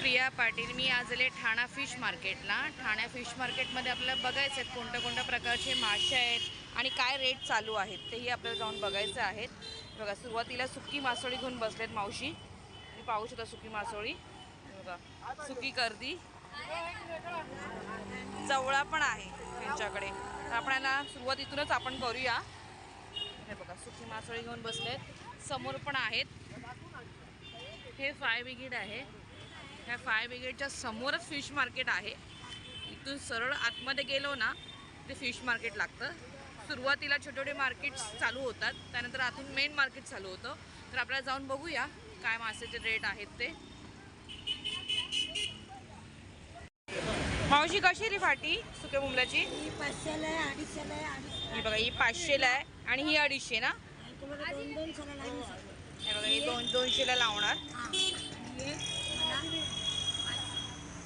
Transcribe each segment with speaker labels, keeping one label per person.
Speaker 1: प्रिया पाटील मी आज आले ठाणा फिश मार्केटला. ठाणा फिश मार्केटमध्ये आपल्याला बघायचं आहेत कोणत्या कोणत्या प्रकारचे मासे आहेत आणि काय रेट चालू आहेत तेही आपल्याला जाऊन बघायचं आहेत बघा सुरुवातीला सुकी मासोळी घेऊन बसलेत मावशी. मी पाहू शकता सुकी मासोळी. बघा सुकी गर्दी. जवळा पण आहे त्यांच्याकडे. आपल्याला आपण याला सुरुवातीतूनच आपण करूया. हे बघा सुकी मासोळी घेऊन बसलेत. समोर पण आहेत. हे फाय ब्रिगेड आहे. ह्या फाय ब्रिगेडच्या समोरच फिश मार्केट आहे. इथून सरळ आतमध्ये गेलो ना ते फिश मार्केट लागतं. सुरुवातीला छोटे छोटे मार्केट्स चालू होतात त्यानंतर आतून मेन मार्केट चालू होतं. तर आपल्याला जाऊन बघूया काय मासेचे रेट आहेत ते. मावशी कशी आहे रे फाटी सुक्या मुंबल्याची
Speaker 2: ही पाचशेला आहे अडीचशेला आहे अडीचशे.
Speaker 1: ही बघा ही पाचशेला आहे आणि ही अडीचशे ना? हे. बघा ही दोन दोनशेला लावणार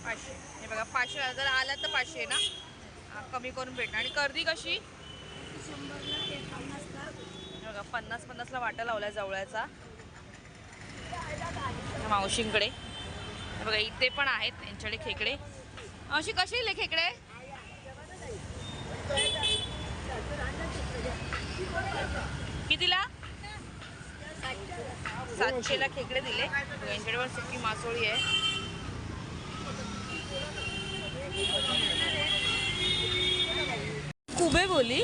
Speaker 1: पाचशे. हे बघा पाचशे जर आला तर पाचशे ना? कमी करून भेटणार. आणि कर्दी कशी? बघा पन्नास पन्नासला वाटा लावला जवळचा. मावशींकडे. बघा इथे पण आहेत त्यांच्याकडे खेकडे. मावशी कशी दिले खेकडे? कितीला? सातशेला खेकडे दिले. बघा, यांच्याकडे पण सुकी मासोळी आहे. कुबे बोली?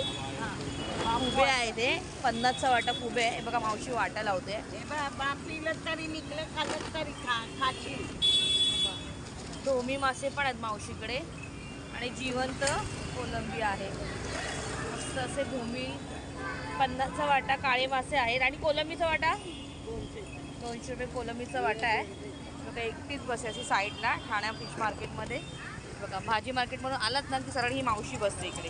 Speaker 1: कुबे आहे ते. पन्नासचा वाटा कुबे आहे. बघा मावशी वाटा लावते.
Speaker 2: तरी निघलं खाल्लं तरी खा खाची.
Speaker 1: धोमी मासे पण आहेत मावशीकडे. आणि जिवंत कोलंबी आहे. मस्त असे भूमी पन्नासचा वाटा काळे मासे आहेत. आणि कोलंबीचा वाटा? दोनशे रुपये कोलंबीचा वाटा आहे. बघा एकटीच बसे अशी साईडला ठाण्या फिश मार्केटमध्ये. बघा भाजी मार्केटमधून आलात ना की सरळ ही मावशी बसते इकडे.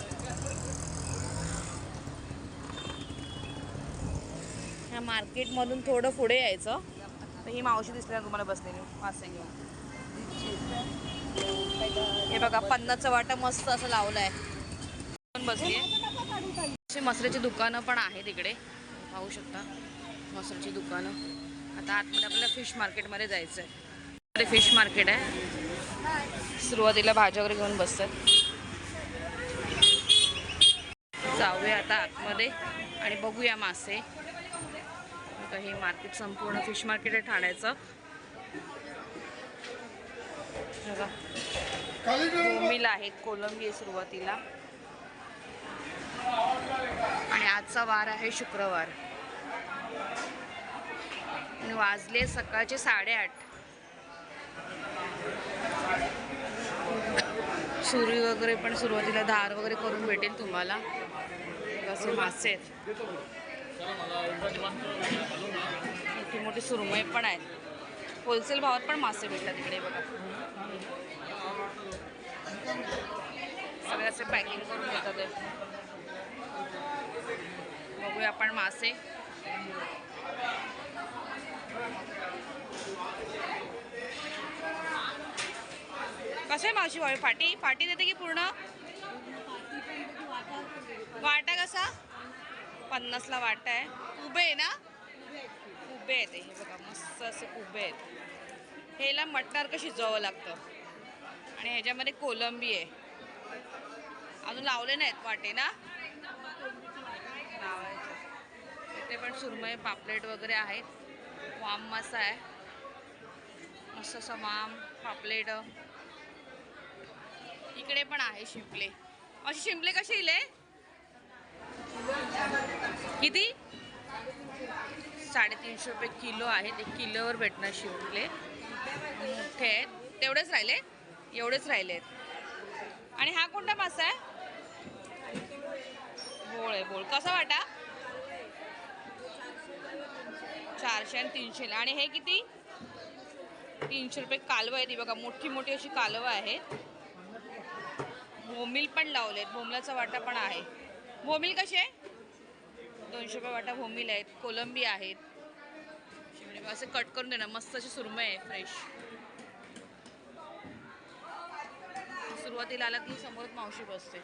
Speaker 1: ह्या मार्केटमधून थोडं पुढे यायचं. तर ही मावशी दिसल्या तुम्हाला बसलेली. मासे घेऊन. हे बघा पन्नासचा वाटा मस्त असं लावलं आहे पण बसली अशी मसऱ्याची दुकानं पण आहेत इकडे. पाहू शकता मसऱ्याची दुकानं. आता आतमध्ये आपल्याला फिश मार्केटमध्ये जायचं आहे फिश मार्केट आहे. सुरुवातीला भाज्या वगैरे घेऊन बसतात. जाऊया आता आतमध्ये आणि बघूया मासे. आता हे मार्केट संपूर्ण फिश मार्केट आहे ठाण्याचं. बघा आहे आहेत कोलंबी आहे सुरुवातीला. आणि आजचा वार आहे शुक्रवार. आणि वाजले सकाळचे साडेआठ. सुरी वगैरे पण सुरुवातीला धार वगैरे करून भेटेल तुम्हाला. असे मासे आहेत. मोठी मोठी सुरमई पण आहेत. होलसेल भावात पण मासे भेटतात इकडे बघा. सगळे असे पॅकिंग करून घेतात. बघूया आपण मासे. कसे मावशी वाळी फाटी फाटी देते की पूर्ण? वाटा कसा? पन्नासला वाटा आहे. उभे आहे ना? उभे आहेत. हे बघा मस्त असे उभे आहेत. ह्याला मटणार शिजवावं लागतं? आणि ह्याच्यामध्ये कोलंबी आहे. अजून लावले नाहीत वाटे ना? लावायचे. इथे पण सुरमई पापलेट वगैरे आहेत. वाम मसा आहे मस्त असं वाम पापलेट. इकडे पण आहे शिंपले. अशी शिंपले कसे इले? किती? साडेतीनशे रुपये किलो आहेत. एक किलोवर भेटणार शिंपले. मोठे आहेत. तेवढेच राहिले? एवढेच राहिले आहेत. आणि हा कोणता मासा आहे? बोळ आहे बोळ. कसा वाटा? चारशे आणि तीनशे आणि हे किती? तीनशे रुपये कालवं आहे ती बघा मोठी मोठी अशी कालवं आहेत. भोमिल पण लावलेत. भोमलाचा वाटा पण आहे. भोमिल कसे? दोनशे रुपये वाटा भोमिल आहेत. कोलंबी आहेत. असे कट करून देणार. मस्त अशी सुरमय आहे फ्रेश सुरुवातीला आला की समोरच मावशी बसते.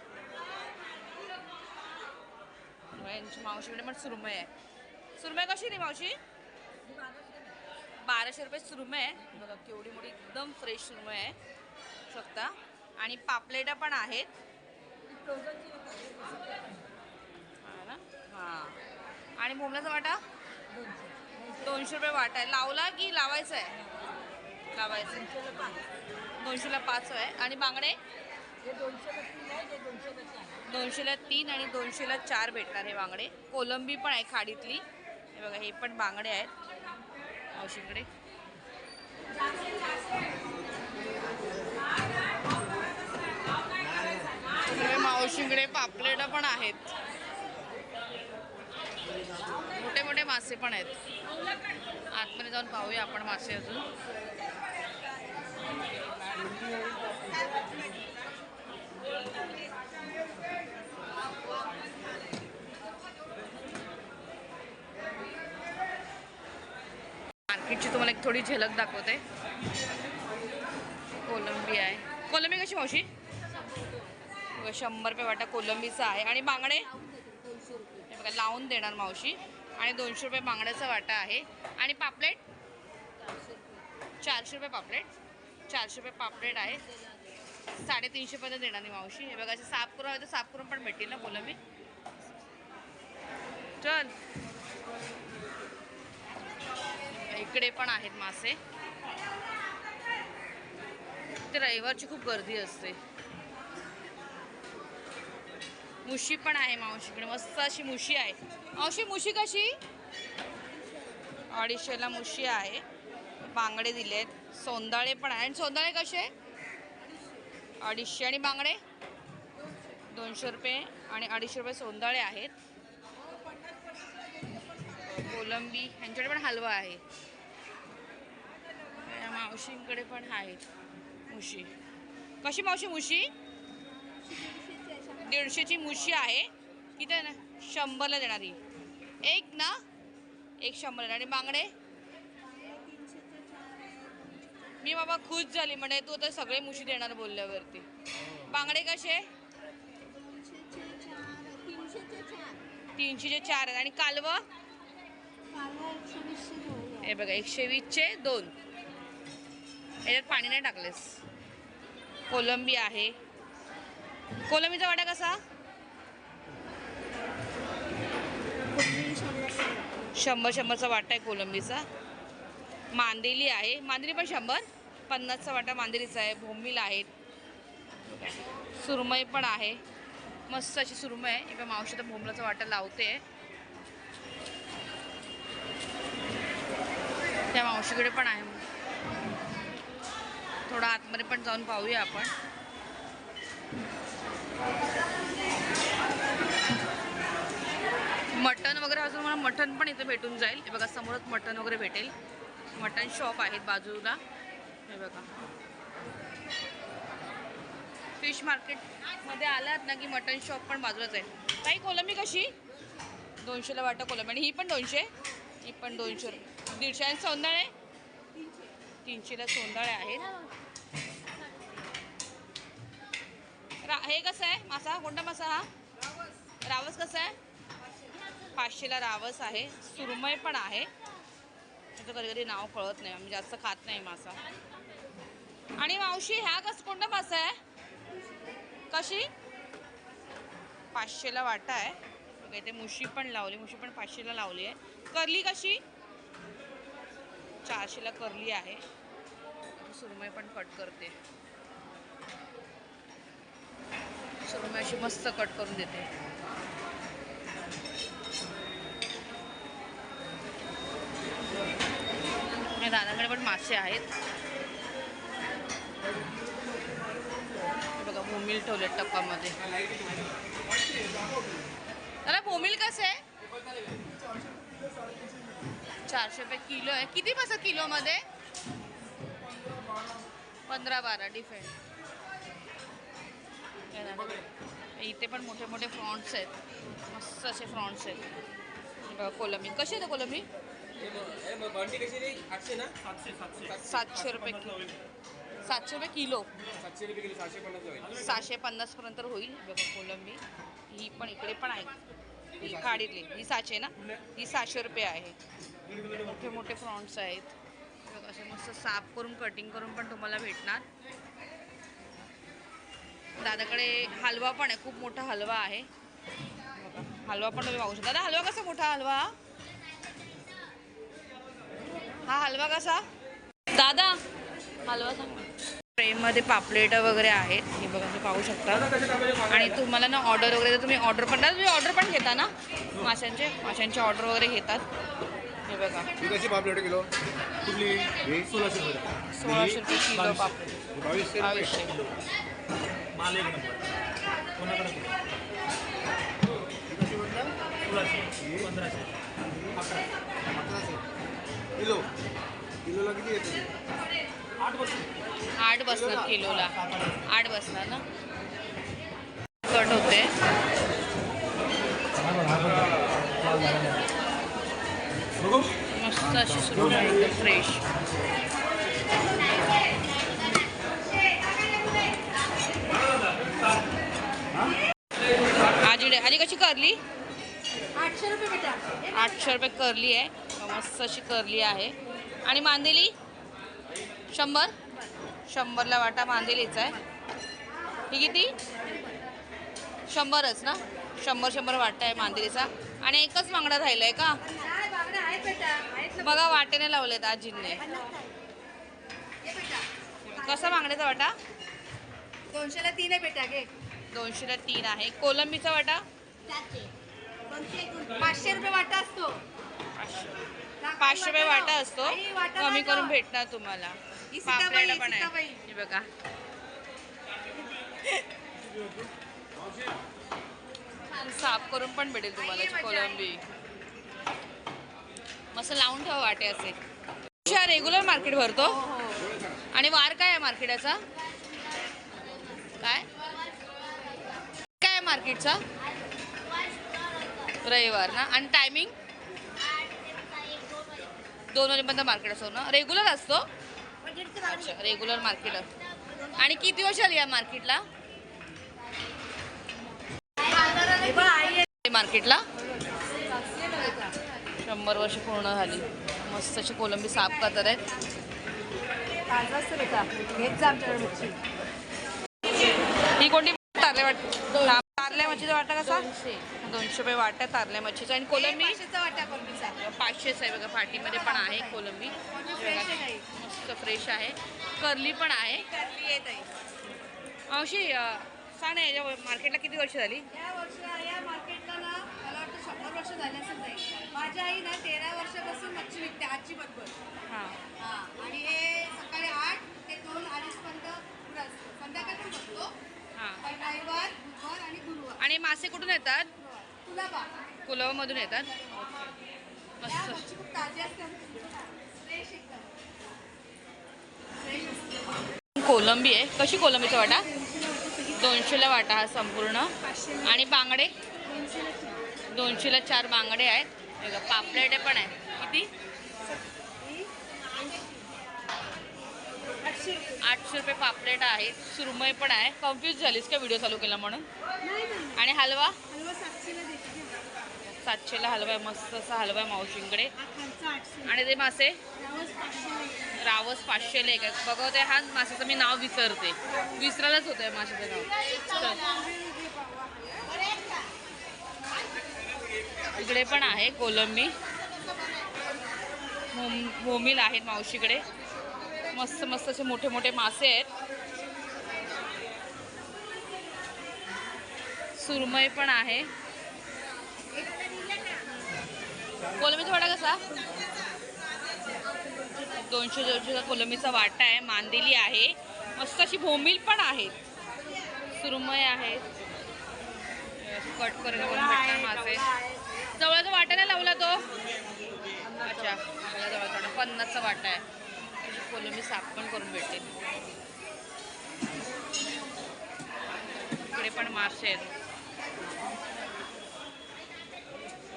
Speaker 1: यांची मावशीकडे पण सुरमय आहे. सुरमय कशी रे मावशी? बाराशे रुपये सुरमय आहे. बघा केवढी मोठी एकदम फ्रेश सुरमय आहे. शकता आणि पापलेटं पण आहेत. ना? हां. आणि भोमल्याचा वाटा? दोनशे रुपये वाटा आहे. लावला की लावायचा आहे? लावायचं दोनशेला पाच आहे. आणि बांगडे? दोनशेला तीन आणि दोनशेला चार भेटणार हे बांगडे. कोलंबी पण आहे खाडीतली. हे बघा हे पण बांगडे आहेत. मावशीकडे. इकडे मावशीकडे पापलेट पण आहेत. मोठे मोठे मासे पण आहेत. आतमध्ये जाऊन पाहूया आपण मासे अजून. मार्केटची तुम्हाला एक थोडी झलक दाखवते. कोलंबी आहे. कोलंबी कशी मावशी? बघा, शंभर रुपये वाटा कोलंबीचा आहे. आणि बांगडे हे बघा लावून देणार मावशी. आणि दोनशे रुपये बांगड्याचा वाटा आहे. आणि पापलेट? चारशे रुपये पापलेट. चारशे रुपये पापलेट आहे. साडेतीनशेपर्यंत देणार नाही मावशी. हे बघा असे साफ करून हवे तर साफ करून पण भेटेल ना कोलंबी? चल. इकडे पण आहेत मासे. ते रविवारची खूप गर्दी असते. मुशी पण आहे मावशीकडे मस्त अशी मुशी आहे. मावशी मुशी कशी? अडीचशेला मुशी आहे. बांगडे दिले आहेत सोंदाळे पण आहे. आणि सोंदाळे कसे? अडीचशे आणि बांगडे? दोनशे रुपये आणि अडीचशे रुपये सोंदाळे आहेत. कोलंबी ह्यांच्याकडे पण हलवा आहे. मावशींकडे पण आहेत मुशी. कशी मावशी मुशी? दीडशेची मुशी आहे. किती ना शंभरला देणारी एक ना एक शंभर आणि बांगडे? मी बाबा खुश झाली. म्हणजे तू तर सगळे मुशी देणार बोलल्यावरती. बांगडे कसे? तीनशेचे चार आहेत. आणि कालवं? हे बघा एकशे वीसचे दोन. याच्यात पाणी नाही टाकलेस. कोलंबी आहे. कोलंबीचा वाटा कसा? शंभर शंभरचा वाटा आहे कोलंबीचा. मांदेली आहे. मांदेली पण शंभर. पन्नासचा वाटा मांदेलीचा आहे. भोमील आहेत सुरमई पण आहे. मस्त अशी सुरमई आहे. एका मावशी तर भोमलाचा वाटा लावते. त्या मावशीकडे पण आहे. थोडा आतमध्ये पण जाऊन पाहूया आपण. मटन वगैरे अजून मला मटन पण इथे भेटून जाईल. हे बघा समोरच मटन वगैरे भेटेल. मटन शॉप आहेत बाजूला. हे बघा. फिश मार्केटमध्ये आलात ना की मटन शॉप पण बाजूलाच आहे. काही कोलंबी कशी? दोनशेला वाटतं कोलंबी. आणि ही पण दोनशे? ही पण दोनशे. दीडशे आणि सोंदाळे? तीनशेला सोंदाळे आहेत. रा हे कसं आहे? मासा? कोणता मासा हा? रावस कसा आहे? पाचशेला रावस आहे. सुरमई पण आहे. त्याचं कधी कधी नाव कळत नाही. आम्ही जास्त खात नाही मासा. आणि मावशी ह्या कस कोणता मासा आहे? कशी? पाचशेला वाटा आहे. बघा इथे मुशी पण लावली. मुशी पण पाचशेला लावली आहे. करली कशी? चारशेला करली आहे. सुरमई पण कट करते. अशी मस्त कट करून देते. दादाकडे पण मासे आहेत. बघा भूमिल ठेवले टप्पामध्ये. दादा भूमिल कसं आहे? चारशे रुपये किलो आहे. किती बसा किलोमध्ये? पंधरा बारा डिफेंड इथे पण मोठे मोठे फ्रॉन्ट्स आहेत. मस्त असे फ्रॉन्ट्स आहेत. कोलंबी. कशी आहे ते कोलंबी?
Speaker 3: सातशे
Speaker 1: रुपये किलो. सातशे रुपये किलो.
Speaker 3: सातशे रुपये किलो सातशे पन्नास
Speaker 1: सहाशे पन्नास पर्यंत होईल. बघा कोलंबी. ही पण इकडे पण आहे. ही खाडीतली. ही सातशे ना? ही सहाशे रुपये आहे. मोठे मोठे फ्रॉन्ट्स आहेत. असे मस्त साफ करून कटिंग करून पण तुम्हाला भेटणार. दादाकडे हलवा पण आहे खूप मोठा हलवा आहे. बघा, हलवा पण तुम्ही पाहू शकता. दादा हलवा कसा मोठा हलवा? हा? हलवा कसा? दादा हलवा सांग. ट्रेनमध्ये पापलेट वगैरे आहेत हे बघा तुम्ही पाहू शकता. आणि तुम्हाला ना ऑर्डर वगैरे तुम्ही ऑर्डर पण तुम्ही ऑर्डर पण घेता ना? माशांचे माशांचे ऑर्डर वगैरे घेतात. हे बघा.
Speaker 4: पापलेट किलो? कुठली? ही सोळाशे रुपये.
Speaker 1: सोळाशे रुपये किलो पापलेट
Speaker 4: बावीसशे
Speaker 1: बावीसशे
Speaker 5: माल एक नंबर. कोणाकडे सोळाशे पंधराशे. अकरा
Speaker 4: अकराशे. किलो. किलोला किती येते?
Speaker 5: आठ वर्ष
Speaker 1: आठ बसणार किलोला. आठ बसणार ना? कट होते.
Speaker 5: बघू.
Speaker 1: अशी सुरू आहे फ्रेश आजी आजी कशी करली
Speaker 2: आठशे रुपये बेटा.
Speaker 1: आठशे रुपये करली आहे. मस्त अशी करली आहे. आणि मांदेली? शंभर? शंभरला वाटा मांदेलीचा आहे. ही किती? शंभरच ना? शंभर शंभर वाटा आहे मांदेलीचा. आणि एकच बांगडा राहिला आहे का बघा वाटेने लावलेत आजींनी. कसा बांगड्याचा वाटा?
Speaker 2: दोनशेला तीन आहे बेटा घे.
Speaker 1: दोनशेला तीन आहे. कोलंबीचा वाटा?
Speaker 2: पाचशे रुपये वाटा असतो.
Speaker 1: पाचशे रुपये वाटा असतो? कमी. करून भेटणार तुम्हाला. पापलेट पण. आहे. बघा. साफ करून पण भेटेल तुम्हाला कोलंबी. मस्त लावून ठेवा वाटे असे. रेग्युलर मार्केट भरतो. आणि वार काय आहे मार्केटाचा काय? काय आहे मार्केटचा रविवार ना? आणि टायमिंग दोन वाजेपर्यंत मार्केट असतो ना? रेग्युलर असतो? अच्छा रेग्युलर मार्केट आणि किती वर्ष आली या मार्केटला
Speaker 2: हे.
Speaker 1: मार्केटला शंभर वर्ष पूर्ण झाली. मस्त अशी कोलंबी साफ करतात आहेत. ही कोणती तारल्या वाट तारल्या मच्छीचा वाटा कसा? दोनशे. रुपये वाटा तारल्या मच्छीचा. आणि कोलंबी
Speaker 2: पाचशेचा वाटा कोलंबीचा.
Speaker 1: पाचशेच आहे बघा. पाठीमध्ये पण आहे कोलंबी. मस्त फ्रेश आहे. करली पण आहे.
Speaker 2: करली आहे ताई.
Speaker 1: मावशी अं, सांग ना याच्या मार्केटला किती वर्ष झाली?
Speaker 2: या वर्ष या मार्केटला ना मला वाटतं शंभर वर्ष झाले असेल माझ्या आई ना तेरा वर्षापासून मच्छी विकते आजी बरोबर
Speaker 1: हां.
Speaker 2: हा आणि हे सकाळी आठ ते दोन असतं. संध्याकाळी पण बसतो
Speaker 1: हां.
Speaker 2: पण रविवार बुधवार आणि गुरुवार.
Speaker 1: आणि मासे कुठून येतात?
Speaker 2: तुला बा
Speaker 1: कुलवमधून येतात?
Speaker 2: या
Speaker 1: मस्त.
Speaker 2: मच्छी खूप ताजी असते. फ्रेश एकदम. फ्रेश असते.
Speaker 1: कोलंबी आहे. कशी कोलंबीचा वाटा? दोनशेला वाटा हा संपूर्ण. आणि बांगडे? दोनशेला चार बांगडे आहेत. बघा, पण आहे किती?
Speaker 2: आठशे रुपये
Speaker 1: पापलेट आहेत सुरमई पण आहे. कन्फ्यूज झालीस का व्हिडिओ चालू केला म्हणून? आणि हलवा?
Speaker 2: सातशेला
Speaker 1: हलवा आहे. मस्त असा हलवा आहे मावशींकडे. आणि ते मासे?
Speaker 2: पाचशे
Speaker 1: रावस पाचशेला एक आहे बघवते हो हा माशाचं मी नाव विसरते. विसरायलाच होतं आहे माशाचं नाव. इकडे पण आहे कोलंबी. होम मोमील आहेत मावशीकडे. मस्त मस्त असे मोठे मोठे मासे आहेत. सुरमई पण आहे. कोलंबीचा वाटा कसा? दोनशे दोनशेचा कोलंबीचा वाटा आहे मांदेली आहे. मस्त अशी भोमिल पण आहेत. सुरमय आहेत. कट करायला पण मासे. जवळचा वाटा नाही लावला तो? अच्छा मला जवळ वाटा पन्नासचा वाटा आहे. कोलंबी साफ पण करून भेटेल. इकडे पण मासे आहेत.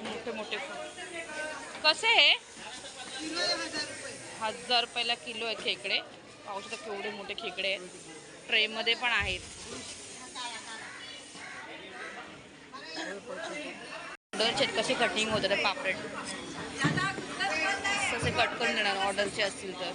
Speaker 1: मोठे मोठे कसे हे? हजार रुपयाला किलो आहेत खेकडे. पाहू शकता केवढे मोठे खेकडे आहेत. ट्रेमध्ये पण आहेत. ऑर्डरचे कसे कटिंग होतं ते पापलेट तसे कट करून देणार ऑर्डरचे असतील तर.